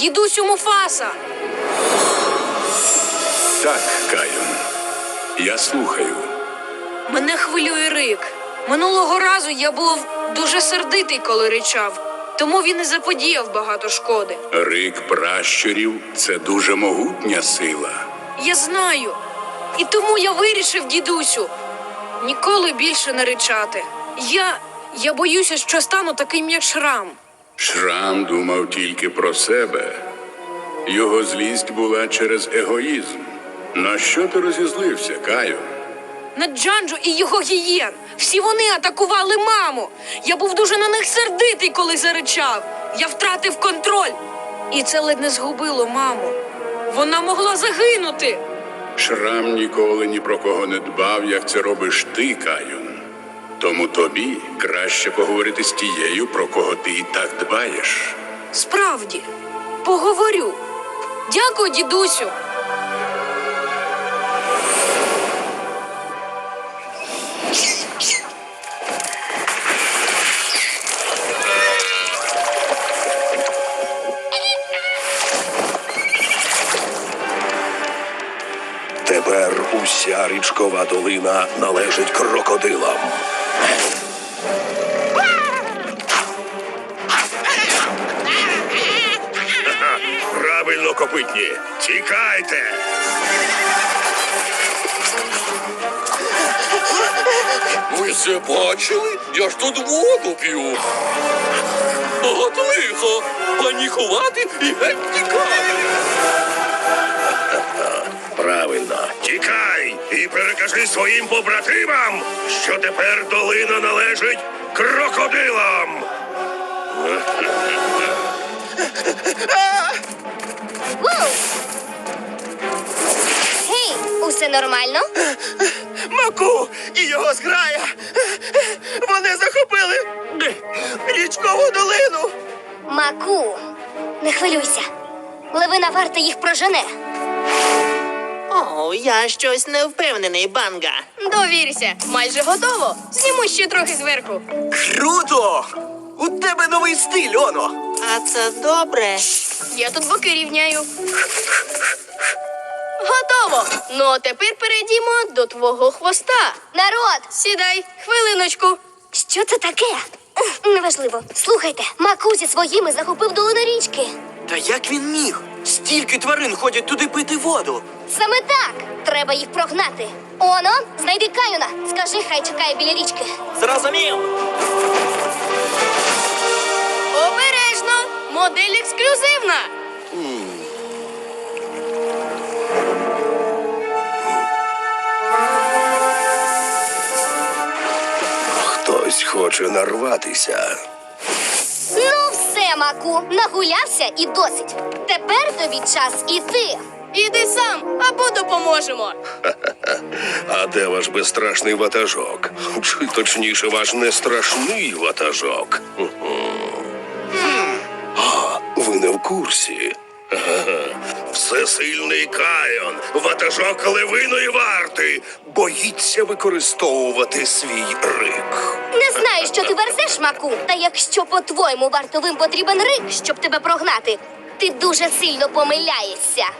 дідусю Муфаса. Так, Кайон. Я слухаю. Мене хвилює рик. Минулого разу я був дуже сердитий, коли ричав, тому він і заподіяв багато шкоди. Рик пращурів це дуже могутня сила. Я знаю. І тому я вирішив, дідусю, ніколи більше не ричати. Я. я боюся, що стану таким, як шрам. Шрам думав тільки про себе. Його злість була через егоїзм. На що ти розізлився, Кайон? На Джанджу і його гієн. Всі вони атакували маму. Я був дуже на них сердитий, коли заричав. Я втратив контроль. І це ледь не згубило маму. Вона могла загинути. Шрам ніколи ні про кого не дбав, як це робиш ти, Кайон. Тому тобі краще поговорити з тією, про кого ти і так дбаєш. Справді, поговорю. Дякую, дідусю. Тепер уся річкова долина належить крокодилам. Правильно, копитні. Тікайте. Ви це бачили? Я ж тут воду п'ю. От лихо. Панікувати і геть тікати. Правильно. Тікай і перекажи своїм побратимам, що тепер долина належить крокодилам. Гей, усе нормально? Маку і його зграя. Вони захопили річкову долину. Маку, не хвилюйся. Левина варта їх прожене. О, я щось не впевнений, банга. Довірся, майже готово. Зніму ще трохи зверху. Круто! У тебе новий стиль, оно. А це добре. Я тут боки рівняю. Готово. Ну, а тепер перейдімо до твого хвоста. Народ, Сідай, хвилиночку. що це таке? Неважливо. Слухайте, Маку зі своїми захопив долину річки. Та як він міг? Стільки тварин ходять туди пити воду. Саме так. Треба їх прогнати. Оно, знайди Каюна. Скажи, хай чекає біля річки. Зрозумів. Хтось хоче нарватися. Ну все, Маку, нагулявся і досить. Тепер тобі час іти. Іди сам або допоможемо. А де ваш безстрашний ватажок? Чи точніше, ваш нестрашний ватажок? А, ви не в курсі. Всесильний Кайон, ватажок левиної варти, боїться використовувати свій рик. Не знаю, що ти верзеш, Маку. Та якщо по-твоєму вартовим потрібен рик, щоб тебе прогнати, ти дуже сильно помиляєшся.